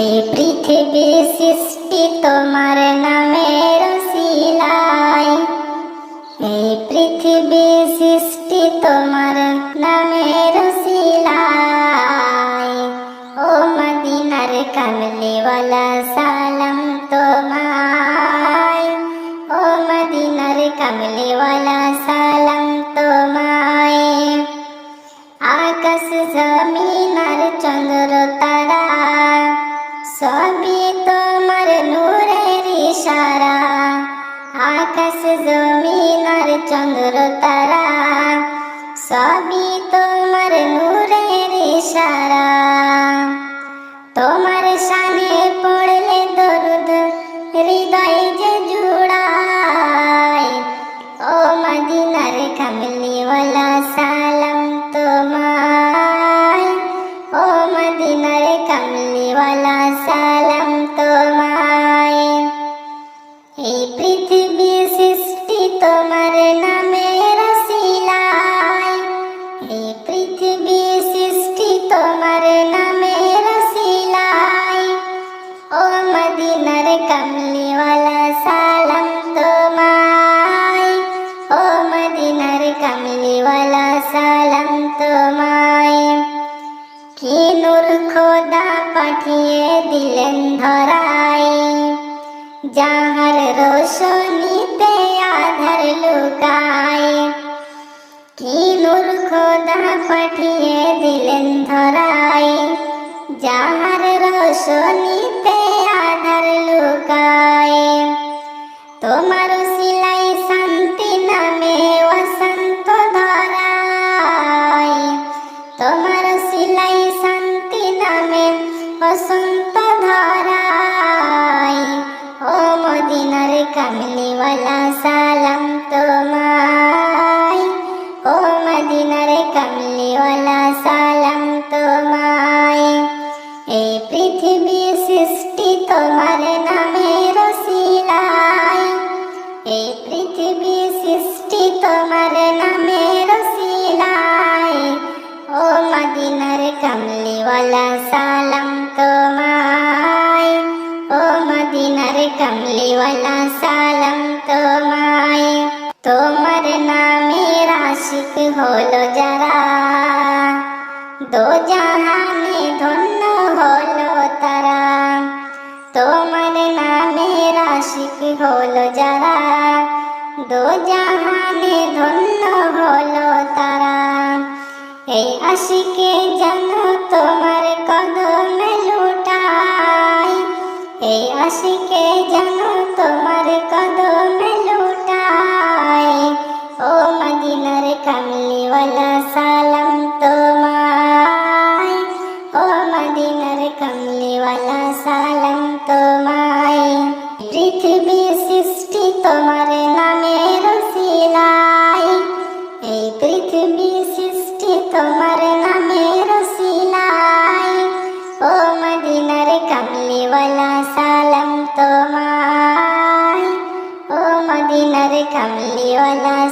এই পৃথিবী সৃষ্টি তোমার নামের শিলায়। এই পৃথিবী সৃষ্টি তোমার নামের শিলায়। ও মদিনার কামলিওয়ালা, সালাম তোমায়। ও মদিনার কামলিওয়ালা, সালাম তোমায়। আকাশ জমিন আর চন্দ্র আকাশ জমিন আর চন্দ্র তারা সবই তোমার নূরের ইশারা। তোমার সানে পড়লে দরুদ হৃদয় মদিনার কামলিওয়ালা সালাম তোমায় কি নূর খোদা পাঠিয়ে দিলেন ধরাই যাহার রোশনীতে আধার লুকায়। কি নূর খোদা পাঠিয়ে দিলেন ধরাই যাহার রোশনীতে আধার লুকায়। সিলাই শান্তি নামে বসন্ত ধরায়। ও মদিনার কামলিওয়ালা সালাম কামলিওয়ালা সালাম তোমায় তোমার নামের আশিক হলো যারা দো জাহানে ধন্য হলো তারা তোমার নামের আশিক হলো যারা দো জাহানে ধন্য হলো তারা এই আশিকে এই আশিকে যেন তোমার কদমে লুটায়। ও মদিনার কামলিওয়ালা, সালাম তোমায়। ও মদিনার কামলিওয়ালা, সালাম তোমায়। পৃথিবী সৃষ্টি তোমার come, Leona,